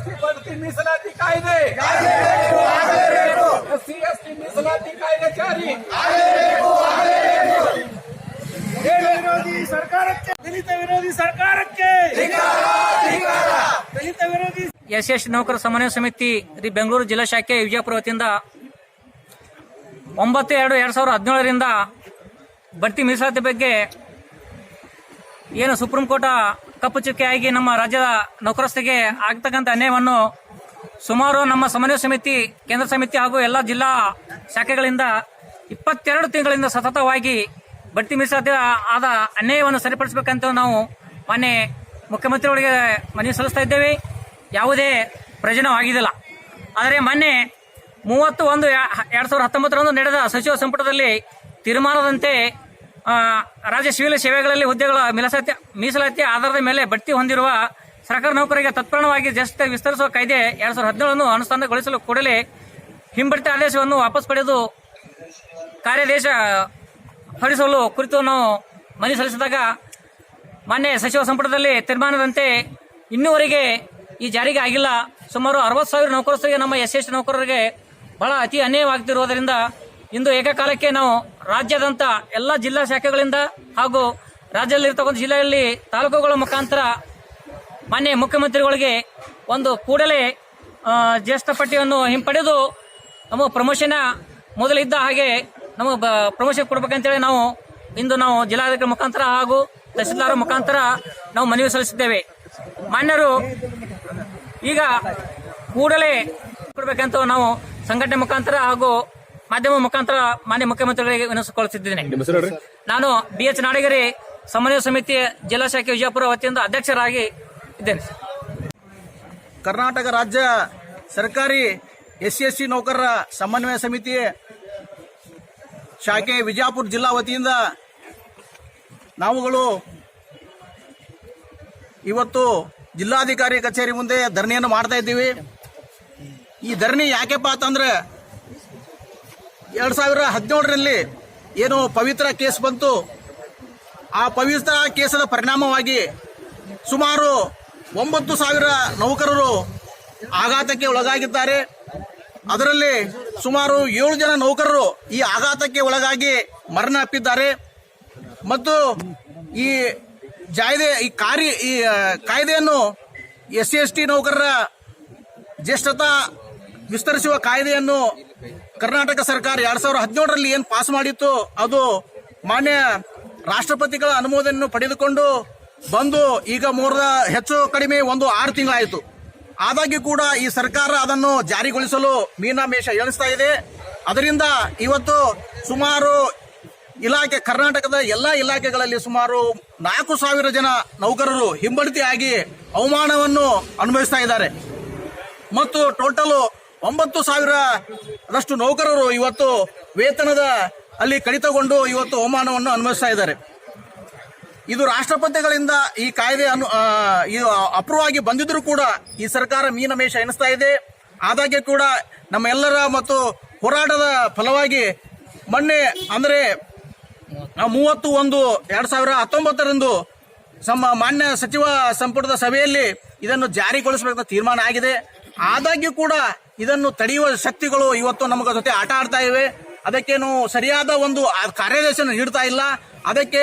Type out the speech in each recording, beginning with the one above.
ST ಬಡ್ತಿ ಮೀಸಲಾತಿ ಕಾಯ್ದೆ. ಎಸ್ಸಿ ಎಸ್ಟಿ ಮೀಸಲಾತಿ ಕಾಯ್ದೆ ಜಾರಿ. ವಿರೋಧಿ ಸರ್ಕಾರಕ್ಕೆ ದಲಿತ ವಿರೋಧಿ ಸರ್ಕಾರಕ್ಕೆ. ದಲಿತ ವಿರೋಧಿ ಎಸ್ ಎಸ್ ನೌಕರ ಸಮನ್ವಯ ಸಮಿತಿ ದಿ ಬೆಂಗಳೂರು ಜಿಲ್ಲಾ ಶಾಖೆ ವಿಜಯಪುರ ವತಿಯಿಂದ ಒಂಬತ್ತು ಎರಡು ಎರಡು ಸಾವಿರದ ಹದಿನೇಳರಿಂದ ಬಡ್ತಿ ಮೀಸಲಾತಿ ಬಗ್ಗೆ ಏನು ಸುಪ್ರೀಂ ಕೋರ್ಟ್ ಕಪ್ಪು ಚುಕ್ಕೆಯಾಗಿ ನಮ್ಮ ರಾಜ್ಯದ ನೌಕರಸ್ಥೆಗೆ ಆಗ್ತಕ್ಕಂಥ ಅನ್ಯಾಯವನ್ನು ಸುಮಾರು ನಮ್ಮ ಸಮನ್ವಯ ಸಮಿತಿ, ಕೇಂದ್ರ ಸಮಿತಿ ಹಾಗೂ ಎಲ್ಲ ಜಿಲ್ಲಾ ಶಾಖೆಗಳಿಂದ ಇಪ್ಪತ್ತೆರಡು ತಿಂಗಳಿಂದ ಸತತವಾಗಿ ಬಡ್ತಿ ಮೀಸಲಾತಿ ಆದ ಅನ್ಯಾಯವನ್ನು ಸರಿಪಡಿಸಬೇಕಂತ ನಾವು ಮೊನ್ನೆ ಮುಖ್ಯಮಂತ್ರಿಗಳಿಗೆ ಮನವಿ ಸಲ್ಲಿಸ್ತಾ ಇದ್ದೇವೆ. ಯಾವುದೇ ಪ್ರಯೋಜನವಾಗಿದ್ದಿಲ್ಲ ಆದರೆ ಮೊನ್ನೆ ಮೂವತ್ತು ಒಂದು ಎರಡು ಸಾವಿರದ ಹತ್ತೊಂಬತ್ತರಂದು ನಡೆದ ಸಚಿವ ಸಂಪುಟದಲ್ಲಿ ತೀರ್ಮಾನದಂತೆ ರಾಜ್ಯ ಸಿವಿಲ್ ಸೇವೆಗಳಲ್ಲಿ ಹುದ್ದೆಗಳ ಮೀಸಲಾತಿ ಮೀಸಲಾತಿ ಆಧಾರದ ಮೇಲೆ ಬಡ್ತಿ ಹೊಂದಿರುವ ಸರ್ಕಾರಿ ನೌಕರರಿಗೆ ತತ್ಪರವಾಗಿ ಜಸ್ಟ್ ವಿಸ್ತರಿಸುವ ಕಾಯ್ದೆ ಎರಡ್ ಸಾವಿರದ ಹದಿನೇಳನ್ನು ಅನುಷ್ಠಾನಗೊಳಿಸಲು ಕೂಡಲೇ ಹಿಂಬಡ್ತಿ ಆದೇಶವನ್ನು ವಾಪಸ್ ಪಡೆದು ಕಾರ್ಯಾದೇಶ ಹೊರಡಿಸಲು ಕುರಿತು ನಾವು ಮನವಿ ಸಲ್ಲಿಸಿದಾಗ ಮಾನ್ಯ ಸಚಿವ ಸಂಪುಟದಲ್ಲಿ ತೀರ್ಮಾನದಂತೆ ಇನ್ನೂವರೆಗೆ ಈ ಜಾರಿಗೆ ಆಗಿಲ್ಲ. ಸುಮಾರು ಅರವತ್ತು ಸಾವಿರ ನೌಕರಸ್ಥರಿಗೆ ನಮ್ಮ ಎಸ್ ನೌಕರರಿಗೆ ಬಹಳ ಅತಿ ಅನ್ಯಾಯವಾಗ್ತಿರುವುದರಿಂದ ಇಂದು ಏಕಕಾಲಕ್ಕೆ ನಾವು ರಾಜ್ಯಾದ್ಯಂತ ಎಲ್ಲ ಜಿಲ್ಲಾ ಶಾಖೆಗಳಿಂದ ಹಾಗೂ ರಾಜ್ಯದಲ್ಲಿರ್ತಕ್ಕಂಥ ಜಿಲ್ಲೆಯಲ್ಲಿ ತಾಲೂಕುಗಳ ಮುಖಾಂತರ ಮಾನ್ಯ ಮುಖ್ಯಮಂತ್ರಿಗಳಿಗೆ ಒಂದು ಕೂಡಲೇ ಜ್ಯೇಷ್ಠ ಪಟ್ಟಿಯನ್ನು ಹಿಂಪಡೆದು ನಮ್ಮ ಪ್ರಮೋಷನ ಮೊದಲಿದ್ದ ಹಾಗೆ ನಮಗೆ ಪ್ರಮೋಷನ್ ಕೊಡ್ಬೇಕಂತೇಳಿ ನಾವು ಇಂದು ನಾವು ಜಿಲ್ಲಾಧಿಕಾರಿ ಮುಖಾಂತರ ಹಾಗೂ ತಹಸೀಲ್ದಾರ ಮುಖಾಂತರ ನಾವು ಮನವಿ ಸಲ್ಲಿಸಿದ್ದೇವೆ. ಮಾನ್ಯರು, ಈಗ ಕೂಡಲೇ ಕೊಡಬೇಕಂತ ನಾವು ಸಂಘಟನೆ ಮುಖಾಂತರ ಹಾಗೂ ಮಾಧ್ಯಮ ಮುಖಾಂತರ ಮಾನ್ಯ ಮುಖ್ಯಮಂತ್ರಿಗಳಿಗೆ ವಿನಂತಿಸಿಕೊಳ್ಳುತ್ತಿದ್ದೇನೆ ನಾನು ಬಿ ಎಚ್ ನಾಡಗಿರಿ ಸಮನ್ವಯ ಸಮಿತಿ ಜಿಲ್ಲಾ ಶಾಖೆ ವಿಜಯಪುರ ವತಿಯಿಂದ ಅಧ್ಯಕ್ಷರಾಗಿ ಇದ್ದೇನೆ. ಕರ್ನಾಟಕ ರಾಜ್ಯ ಸರ್ಕಾರಿ ಎಸ್ ಸಿ ಎಸ್ ಸಿ ನೌಕರರ ಸಮನ್ವಯ ಸಮಿತಿ ಶಾಖೆ ವಿಜಯಪುರ ಜಿಲ್ಲಾ ವತಿಯಿಂದ ನಾವುಗಳು ಇವತ್ತು ಜಿಲ್ಲಾಧಿಕಾರಿ ಕಚೇರಿ ಮುಂದೆ ಧರಣಿಯನ್ನು ಮಾಡ್ತಾ ಇದ್ದೀವಿ. ಈ ಧರಣಿ ಯಾಕೆಪ್ಪ ಅಂತಂದ್ರೆ ಎರಡು ಸಾವಿರ ಹದಿನೇಳರಲ್ಲಿ ಏನು ಪವಿತ್ರ ಕೇಸ್ ಬಂತು. ಆ ಪವಿತ್ರ ಕೇಸದ ಪರಿಣಾಮವಾಗಿ ಸುಮಾರು ಒಂಬತ್ತು ಸಾವಿರ ನೌಕರರು ಆಘಾತಕ್ಕೆ ಒಳಗಾಗಿದ್ದಾರೆ. ಅದರಲ್ಲಿ ಸುಮಾರು ಏಳು ಜನ ನೌಕರರು ಈ ಆಘಾತಕ್ಕೆ ಒಳಗಾಗಿ ಮರಣ ಅಪ್ಪಿದ್ದಾರೆ. ಮತ್ತು ಈ ಜಾಯ್ದೆ, ಈ ಕಾರ್ಯ ಈ ಕಾಯ್ದೆಯನ್ನು ಎಸ್ ಸಿ ಎಸ್ ಟಿ ನೌಕರರ ಜ್ಯೇಷ್ಠತಾ ವಿಸ್ತರಿಸುವ ಕಾಯ್ದೆಯನ್ನು ಕರ್ನಾಟಕ ಸರ್ಕಾರ ಎರಡ್ ಸಾವಿರದ ಹದಿನೇಳರಲ್ಲಿ ಏನು ಪಾಸ್ ಮಾಡಿತ್ತು, ಅದು ಮಾನ್ಯ ರಾಷ್ಟ್ರಪತಿಗಳ ಅನುಮೋದನೆಯನ್ನು ಪಡೆದುಕೊಂಡು ಬಂದು ಈಗ ಮೂರದ ಹೆಚ್ಚು ಕಡಿಮೆ ಒಂದು ಆರು ತಿಂಗಳಾಯಿತು. ಆದಾಗ್ಯೂ ಕೂಡ ಈ ಸರ್ಕಾರ ಅದನ್ನು ಜಾರಿಗೊಳಿಸಲು ಮೀನಾಮೇಷ ಎಣಿಸ್ತಾ ಇದೆ. ಅದರಿಂದ ಇವತ್ತು ಸುಮಾರು ಇಲಾಖೆ, ಕರ್ನಾಟಕದ ಎಲ್ಲ ಇಲಾಖೆಗಳಲ್ಲಿ ಸುಮಾರು ನಾಲ್ಕು ಸಾವಿರ ಜನ ನೌಕರರು ಹಿಂಬಡ್ತಿಯಾಗಿ ಅವಮಾನವನ್ನು ಅನುಭವಿಸ್ತಾ ಇದ್ದಾರೆ. ಮತ್ತು ಟೋಟಲ್ ಒಂಬತ್ತು ಸಾವಿರದಷ್ಟು ನೌಕರರು ಇವತ್ತು ವೇತನದ ಅಲ್ಲಿ ಕಡಿತಗೊಂಡು ಇವತ್ತು ಅವಮಾನವನ್ನು ಅನುಭವಿಸ್ತಾ ಇದ್ದಾರೆ. ಇದು ರಾಷ್ಟ್ರಪತಿಗಳಿಂದ ಈ ಕಾಯ್ದೆ ಅನು ಇದು ಅಪ್ರೂವ್ ಆಗಿ ಬಂದಿದ್ರೂ ಕೂಡ ಈ ಸರ್ಕಾರ ಮೀನಮೇಷ ಎನಿಸ್ತಾ ಇದೆ. ಆದಾಗ್ಯೂ ಕೂಡ ನಮ್ಮೆಲ್ಲರ ಮತ್ತು ಹೋರಾಟದ ಫಲವಾಗಿ ಮೊನ್ನೆ ಅಂದರೆ ಮೂವತ್ತು ಒಂದು ಎರಡು ಸಾವಿರ ಹತ್ತೊಂಬತ್ತರಂದು ನಮ್ಮ ಮಾನ್ಯ ಸಚಿವ ಸಂಪುಟದ ಸಭೆಯಲ್ಲಿ ಇದನ್ನು ಜಾರಿಗೊಳಿಸಬೇಕಂತ ತೀರ್ಮಾನ ಆಗಿದೆ. ಆದಾಗ್ಯೂ ಕೂಡ ಇದನ್ನು ತಡೆಯುವ ಶಕ್ತಿಗಳು ಇವತ್ತು ನಮಗ ಜೊತೆ ಆಟ ಆಡ್ತಾ ಇವೆ. ಅದಕ್ಕೇನು ಸರಿಯಾದ ಒಂದು ಕಾರ್ಯದರ್ಶನ ನೀಡ್ತಾ ಇಲ್ಲ. ಅದಕ್ಕೆ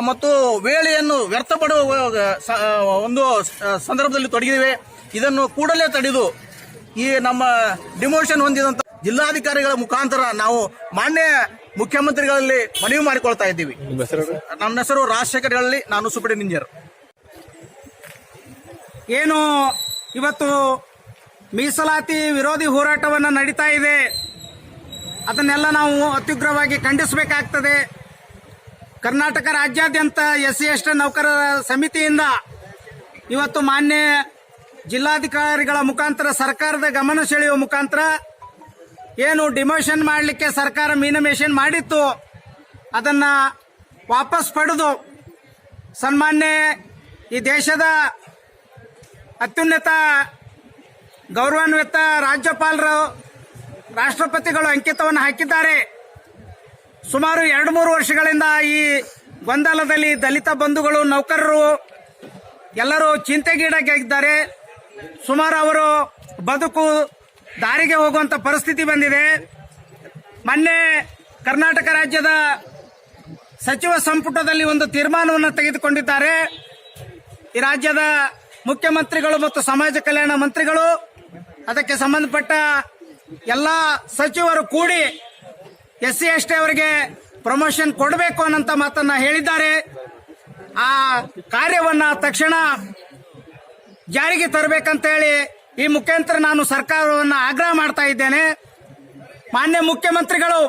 ಮತ್ತು ವೇಳೆಯನ್ನು ವ್ಯರ್ಥಪಡುವ ಸ- ಒಂದು ಸಂದರ್ಭದಲ್ಲಿ ತೊಡಗಿದಿವೆ ಇದನ್ನು ಕೂಡಲೇ ತಡೆದು ಈ ನಮ್ಮ ಡಿಮೋಷನ್ ಹೊಂದಿದಂತ ಜಿಲ್ಲಾಧಿಕಾರಿಗಳ ಮುಖಾಂತರ ನಾವು ಮಾನ್ಯ ಮುಖ್ಯಮಂತ್ರಿಗಳಲ್ಲಿ ಮನವಿ ಮಾಡಿಕೊಳ್ತಾ ಇದ್ದೀವಿ. ನನ್ನ ಹೆಸರು ರಾಜಶೇಖರ್ ಹೇಳಿ ನಾನು ಸುಪ್ರೀಂ ಇಂಜಿನಿಯರ್ ಏನು ಇವತ್ತು ಮೀಸಲಾತಿ ವಿರೋಧಿ ಹೋರಾಟವನ್ನು ನಡೀತಾ ಇದೆ. ಅದನ್ನೆಲ್ಲ ನಾವು ಅತ್ಯುಗ್ರವಾಗಿ ಖಂಡಿಸಬೇಕಾಗ್ತದೆ. ಕರ್ನಾಟಕ ರಾಜ್ಯಾದ್ಯಂತ ಎಸ್ ಸಿ ನೌಕರರ ಸಮಿತಿಯಿಂದ ಇವತ್ತು ಮಾನ್ಯ ಜಿಲ್ಲಾಧಿಕಾರಿಗಳ ಮುಖಾಂತರ, ಸರ್ಕಾರದ ಗಮನ ಸೆಳೆಯುವ ಮುಖಾಂತರ ಏನು ಡಿಮೋಷನ್ ಮಾಡಲಿಕ್ಕೆ ಸರ್ಕಾರ ಮೀನಮೇಷನ್ ಮಾಡಿತ್ತು. ಅದನ್ನ ವಾಪಸ್ ಪಡೆದು ಸನ್ಮಾನ್ಯ ಈ ದೇಶದ ಅತ್ಯುನ್ನತ ಗೌರವಾನ್ವಿತ ರಾಜ್ಯಪಾಲರು, ರಾಷ್ಟ್ರಪತಿಗಳು ಅಂಕಿತವನ್ನು ಹಾಕಿದ್ದಾರೆ. ಸುಮಾರು ಎರಡು ಮೂರು ವರ್ಷಗಳಿಂದ ಈ ಗೊಂದಲದಲ್ಲಿ ದಲಿತ ಬಂಧುಗಳು, ನೌಕರರು ಎಲ್ಲರೂ ಚಿಂತೆಗೀಡಾಗಿದ್ದಾರೆ. ಸುಮಾರು ಅವರು ಬದುಕು ದಾರಿಗೆ ಹೋಗುವಂತ ಪರಿಸ್ಥಿತಿ ಬಂದಿದೆ. ಮೊನ್ನೆ ಕರ್ನಾಟಕ ರಾಜ್ಯದ ಸಚಿವ ಸಂಪುಟದಲ್ಲಿ ಒಂದು ತೀರ್ಮಾನವನ್ನು ತೆಗೆದುಕೊಂಡಿದ್ದಾರೆ. ಈ ರಾಜ್ಯದ ಮುಖ್ಯಮಂತ್ರಿಗಳು ಮತ್ತು ಸಮಾಜ ಕಲ್ಯಾಣ ಮಂತ್ರಿಗಳು ಅದಕ್ಕೆ ಸಂಬಂಧಪಟ್ಟ ಎಲ್ಲ ಸಚಿವರು ಕೂಡಿ ಎಸ್ ಸಿ ಎಸ್ ಟಿ ಅವರಿಗೆ ಪ್ರಮೋಷನ್ ಕೊಡಬೇಕು ಅನ್ನಂತ ಮಾತನ್ನ ಹೇಳಿದ್ದಾರೆ. ಆ ಕಾರ್ಯವನ್ನ ತಕ್ಷಣ ಜಾರಿಗೆ ತರಬೇಕಂತೇಳಿ ಈ ಮುಖಾಂತರ ನಾನು ಸರ್ಕಾರವನ್ನು ಆಗ್ರಹ ಮಾಡ್ತಾ ಇದ್ದೇನೆ. ಮಾನ್ಯ ಮುಖ್ಯಮಂತ್ರಿಗಳು,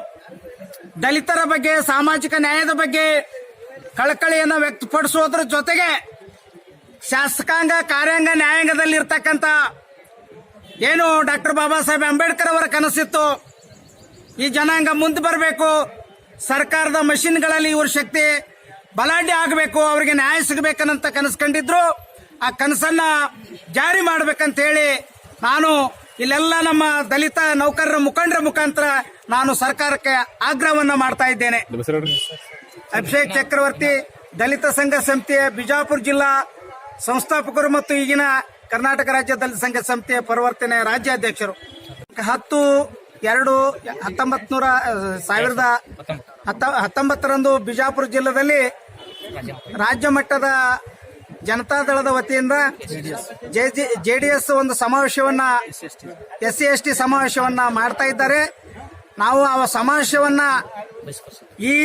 ದಲಿತರ ಬಗ್ಗೆ, ಸಾಮಾಜಿಕ ನ್ಯಾಯದ ಬಗ್ಗೆ ಕಳಕಳಿಯನ್ನು ವ್ಯಕ್ತಪಡಿಸುವುದರ ಜೊತೆಗೆ ಶಾಸಕಾಂಗ, ಕಾರ್ಯಾಂಗ ನ್ಯಾಯಾಂಗದಲ್ಲಿ ಇರ್ತಕ್ಕಂಥ ಏನು ಡಾಕ್ಟರ್ ಬಾಬಾ ಸಾಹೇಬ್ ಅಂಬೇಡ್ಕರ್ ಅವರ ಕನಸಿತ್ತು? ಈ ಜನಾಂಗ ಮುಂದೆ ಬರಬೇಕು, ಸರ್ಕಾರದ ಮಷಿನ್ಗಳಲ್ಲಿ ಇವ್ರ ಶಕ್ತಿ ಬಲಾಢ್ಯ ಆಗಬೇಕು, ಅವರಿಗೆ ನ್ಯಾಯ ಸಿಗಬೇಕನ್ನಂತ ಕನಸು ಕಂಡಿದ್ರು. ಆ ಕನಸನ್ನ ಜಾರಿ ಮಾಡ್ಬೇಕಂತ ಹೇಳಿ ನಾನು ಇಲ್ಲೆಲ್ಲ ನಮ್ಮ ದಲಿತ ನೌಕರರ ಮುಖಂಡರ ಮುಖಾಂತರ ನಾನು ಸರ್ಕಾರಕ್ಕೆ ಆಗ್ರಹವನ್ನ ಮಾಡ್ತಾ ಇದ್ದೇನೆ. ಅಭಿಷೇಕ್ ಚಕ್ರವರ್ತಿ, ದಲಿತ ಸಂಘ ಸಮಿತಿಯ ಬಿಜಾಪುರ ಜಿಲ್ಲಾ ಸಂಸ್ಥಾಪಕರು ಮತ್ತು ಈಗಿನ ಕರ್ನಾಟಕ ರಾಜ್ಯ ದಲಿತ ಸಂಘ ಸಂಸ್ಥೆಯ ಪರಿವರ್ತನೆ ರಾಜ್ಯಾಧ್ಯಕ್ಷರು. ಹತ್ತು, ಎರಡು ಹತ್ತೊಂಬತ್ ನೂರ ಸಾವಿರದ ಹತ್ತ- ಹತ್ತೊಂಬತ್ತರಂದು ಬಿಜಾಪುರ ಜಿಲ್ಲೆಯಲ್ಲಿ ರಾಜ್ಯ ಮಟ್ಟದ ಜನತಾದಳದ ವತಿಯಿಂದ ಜೆ ಡಿ ಎಸ್ ಒಂದು ಸಮಾವೇಶವನ್ನ ಎಸ್ ಸಿ ಎಸ್ ಟಿ ಸಮಾವೇಶವನ್ನ ಮಾಡ್ತಾ ಇದ್ದಾರೆ. ನಾವು ಆ ಸಮಾವೇಶವನ್ನ ಈ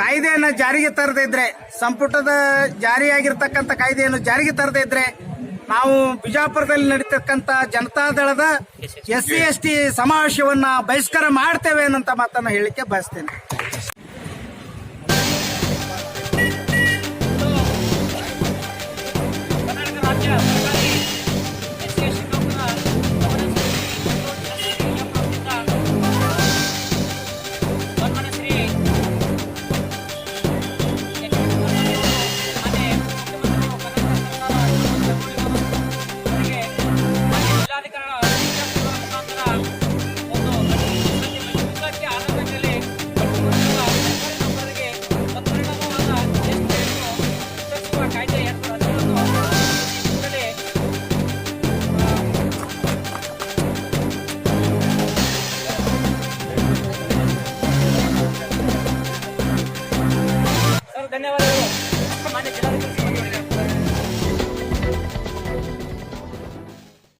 ಕಾಯ್ದೆಯನ್ನ ಜಾರಿಗೆ ತರದೇ ಇದ್ರೆ, ಸಂಪುಟದ ಜಾರಿಯಾಗಿರ್ತಕ್ಕಂಥ ಕಾಯ್ದೆಯನ್ನು ಜಾರಿಗೆ ತರದೇ ಇದ್ರೆ, ನಾವು ಬಿಜಾಪುರದಲ್ಲಿ ನಡೀತಕ್ಕಂಥ ಜನತಾದಳದ ಎಸ್ ಸಿ ಎಸ್ ಟಿ ಸಮಾವೇಶವನ್ನ ಬಹಿಷ್ಕಾರ ಮಾಡ್ತೇವೆ ಅನ್ನಂತ ಮಾತನ್ನು ಹೇಳಿಕೆ ಬಯಸ್ತೇನೆ. ಕರ್ನಾಟಕ